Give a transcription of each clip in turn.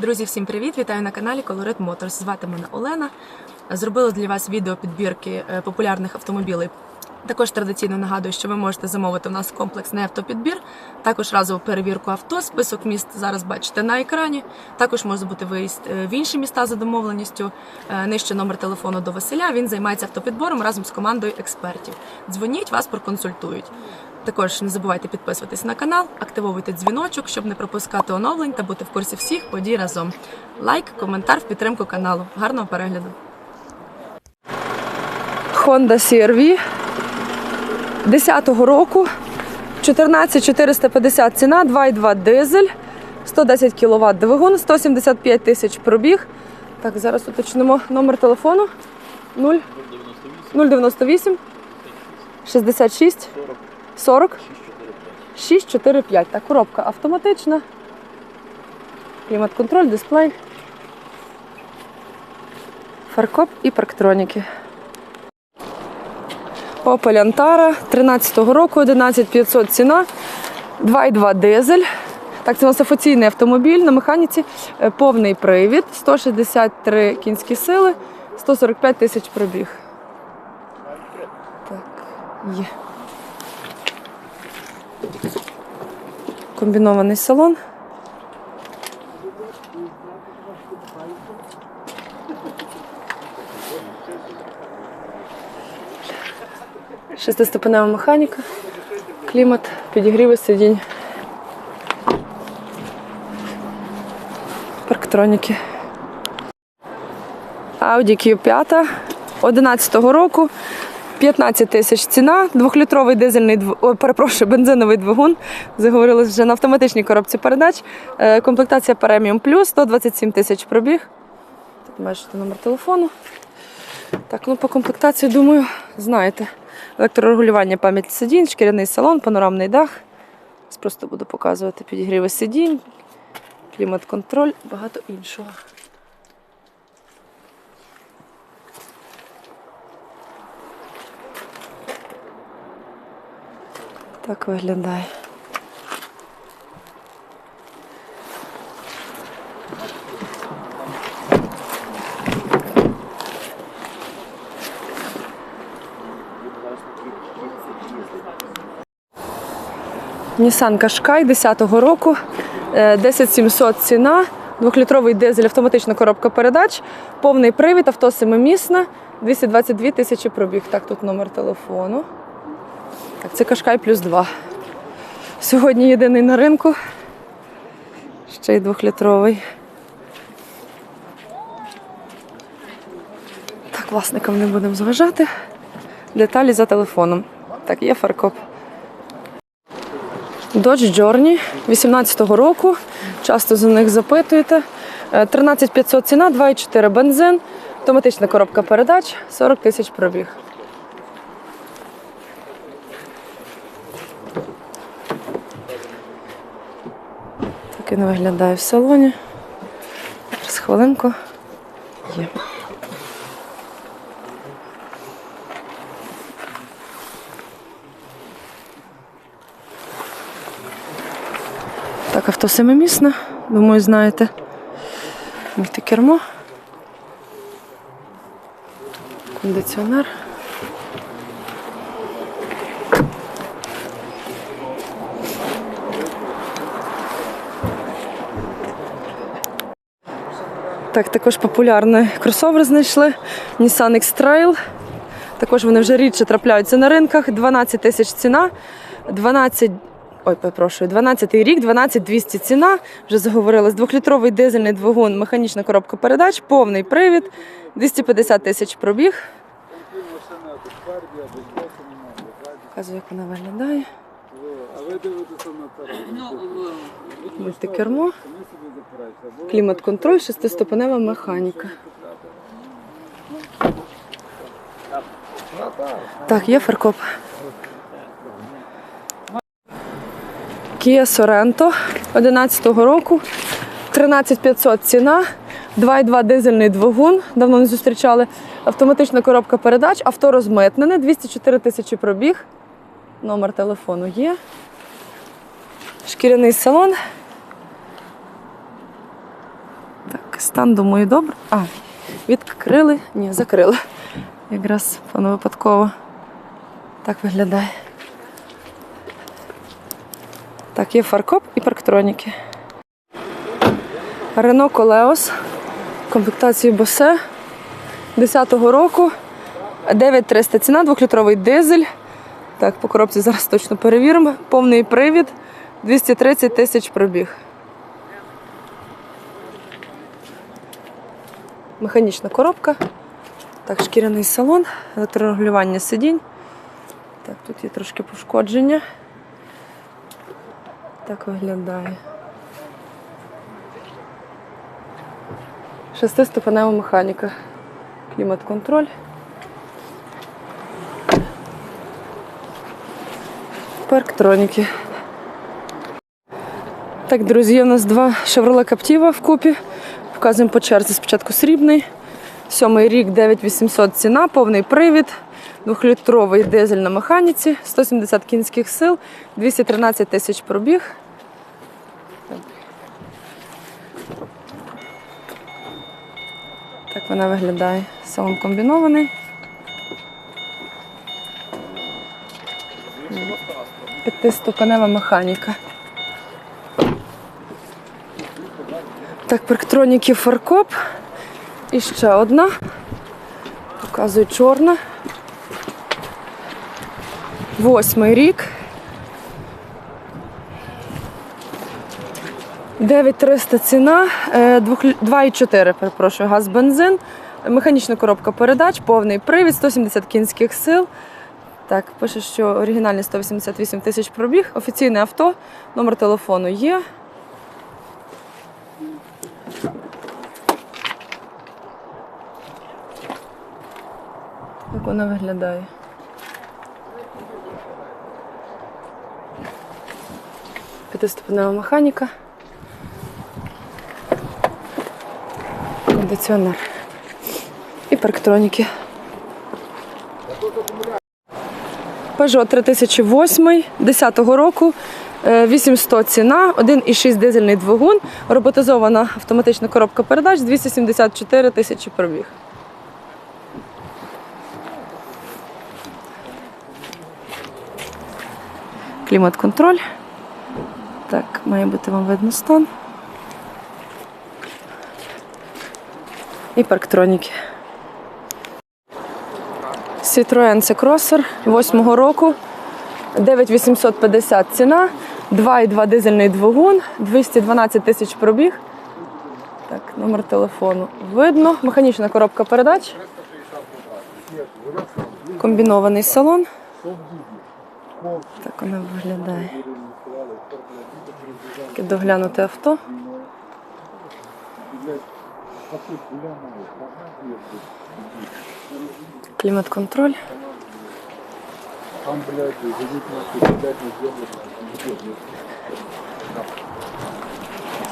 Друзі, всім привіт! Вітаю на каналі Colorit Motors. Звати мене Олена. Зробила для вас відео підбірки е, популярних автомобілів. Також традиційно нагадую, що ви можете замовити у нас комплексний автопідбір, також разову перевірку авто. Список міст зараз бачите на екрані. Також може бути виїзд е, в інші міста за домовленістю. Е, Нижче номер телефону до Василя. Він займається автопідбором разом з командою експертів. Дзвоніть, вас проконсультують. Також не забувайте підписуватись на канал, активовуйте дзвіночок, щоб не пропускати оновлень та бути в курсі всіх подій разом. Лайк, коментар в підтримку каналу. Гарного перегляду! Honda CR-V 10-го року. 14450 ціна, 2,2 дизель, 110 кВт двигун, 175 тисяч пробіг. Так, зараз уточнимо номер телефону 0 098 66 40 645. Так, коробка автоматична. Клімат-контроль, дисплей. Фаркоп і парктроніки. Opel Antara 13-го року, 11500 ціна, 2,2 дизель. Так, це у нас офіційний автомобіль на механіці, е, повний привід, 163 кінські сили, 145 тисяч пробіг. Так, є. Комбінований салон. Шестиступенева механіка, клімат, підігріви сидінь. Парктроніки. Audi Q5 11-го року. 15 тисяч ціна, двохлітровий дизельний. Ой, перепрошую, бензиновий двигун. Заговорилось вже на автоматичній коробці передач. Е, Комплектація Premium Plus, 127 тисяч пробіг. Тут бачите номер телефону. Так, ну по комплектації, думаю, знаєте. Електрорегулювання пам'ять сидінь, шкіряний салон, панорамний дах. Зараз Просто буду показувати підігріви сидінь, клімат-контроль, багато іншого. Так виглядає. Qashqai 10-го року, е, 10700 ціна, двохлітровий дизель, автоматична коробка передач, повний привід, авто семимісне, 222 тисячі пробіг. Так, тут номер телефону. Так, це Qashqai плюс 2. Сьогодні єдиний на ринку. Ще й двохлітровий. Так, власникам не будемо зважати. Деталі за телефоном. Так, є фаркоп. Dodge Journey 18-го року. Часто за них запитуєте. Е, 13500 ціна, 2,4 бензин, автоматична коробка передач, 40 тисяч пробіг. Він виглядає в салоні. Зараз хвилинку. Є. Так, авто семимісне, думаю, знаєте. Мультикермо. Кондиціонер. Так, також популярний кросовер знайшли. Nissan X-Trail. Також вони вже рідше трапляються на ринках. 12 тисяч ціна, 12 Ой, перепрошую, 12 рік, 12 200 ціна. Вже заговорилась. Двохлітровий дизельний двигун, механічна коробка передач, повний привід, 250 тисяч пробіг. Показую, як вона виглядає. А ви дивитеся на. Мультикермо, клімат-контроль, шестиступенева механіка. Так, є фаркоп. Kia Sorento 11-го року. 13500 ціна, 2,2 дизельний двигун, давно не зустрічали. Автоматична коробка передач, авто розмитнене, 204 тисячі пробіг. Номер телефону є. Шкіряний салон. Стан, думаю, добре. А, відкрили? Ні, закрили. Якраз воно випадково. Так виглядає. Так, є фаркоп і парктроніки. Рено Колеос. Комплектації Босе 10-го року. 9300 ціна, 2-літровий дизель. Так, по коробці зараз точно перевіримо. Повний привід. 230 тисяч пробіг. Механічна коробка. Так, шкіряний салон, електрорегулювання сидінь. Так, тут є трошки пошкодження. Так виглядає. Шестиступенева механіка. Клімат-контроль. Парктроніки. Так, друзі, у нас два Chevrolet Captiva вкупі. Вказуємо по черзі. Спочатку срібний. Сьомий рік 9800 ціна, повний привід, двохлітровий дизель на механіці, 170 кінських сил, 213 тисяч пробіг. Так вона виглядає. Салон комбінований. П'ятиступенева механіка. Так, парктроніки фаркоп. І ще одна. Показую чорна. Восьмий рік. 9300 ціна, е, 2,4, перепрошую, газ бензин, механічна коробка передач, повний привід, 170 кінських сил. Так, пише, що оригінальний 188 тисяч пробіг, офіційне авто, номер телефону є. Як вона виглядає? П'ятиступенева механіка. Кондиціонер. І парктроніки. Peugeot 3008 10-го року. е, 800 ціна, 1,6 дизельний двигун, роботизована автоматична коробка передач, 274 тисячі пробіг. Клімат-контроль. Так, має бути вам видно стан. І парктроніки. Citroen C-Crosser 8 року. 9850 ціна, 2,2 дизельний двигун, 212 тисяч пробіг. Так, номер телефону видно. Механічна коробка передач. Комбінований салон. Так вона виглядає. Таке доглянуте авто. Клімат-контроль. Там, блядь, живут нахуй, блядь, не сделали.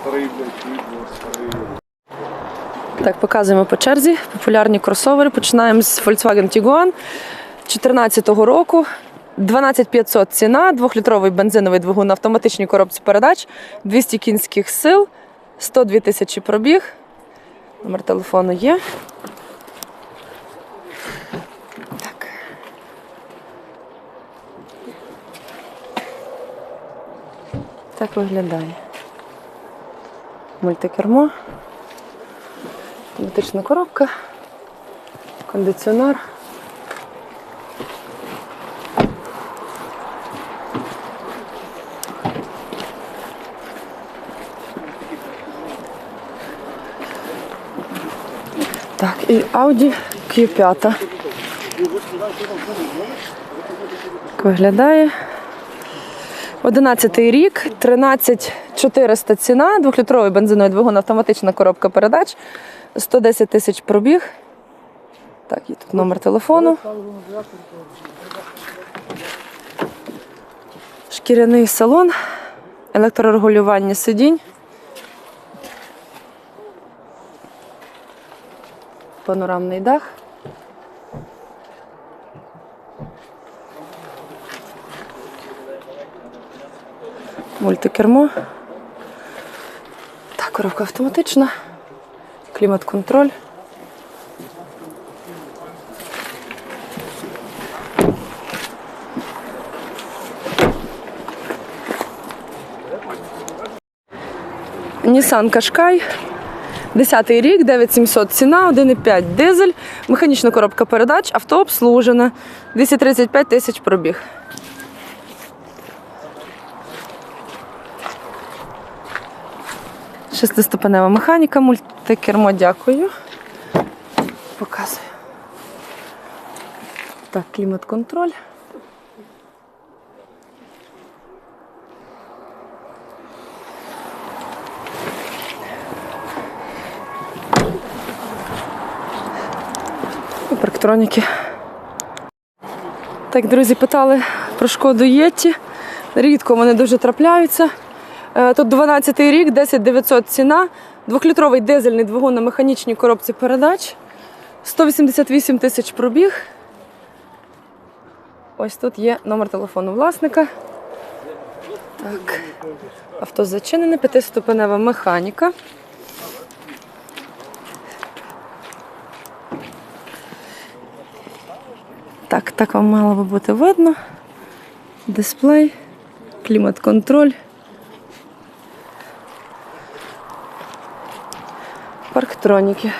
Старые, блядь, старые. Так, показуємо по черзі. Популярні кросовери. Починаємо з Volkswagen Tiguan 2014 року. 12500 ціна, двохлітровий бензиновий двигун на автоматичній коробці передач, 200 кінських сил, 102 тисячі пробіг. Номер телефону є. Так. Так виглядає. Мультикермо. Автоматична коробка, кондиціонер. Так, і Audi Q5. Так Виглядає. 11 рік, 13400 ціна, двохлітровий бензиновий двигун, автоматична коробка передач, 110 тисяч пробіг. Так, є тут номер телефону. Шкіряний салон, електрорегулювання сидінь. Панорамний дах. Мультикермо. Так, коробка автоматична. Клімат-контроль. Nissan Qashqai. 10 рік, 9700 ціна, 1,5 дизель, механічна коробка передач, авто обслужене, 235 тисяч пробіг. Шестиступенева механіка, мультикермо, дякую. Показую. Так, клімат-контроль. І парктроніки. Так, друзі, питали про шкоду Єті. Рідко вони дуже трапляються. Е, Тут 12 й рік, 10 900 ціна, двохлітровий дизельний двигун на механічній коробці передач, 188 тисяч пробіг. Ось тут є номер телефону власника. Так. Авто зачинене, п'ятиступенева механіка. Так, так вам мало би бути видно. Дисплей, клімат-контроль. Парктроніки.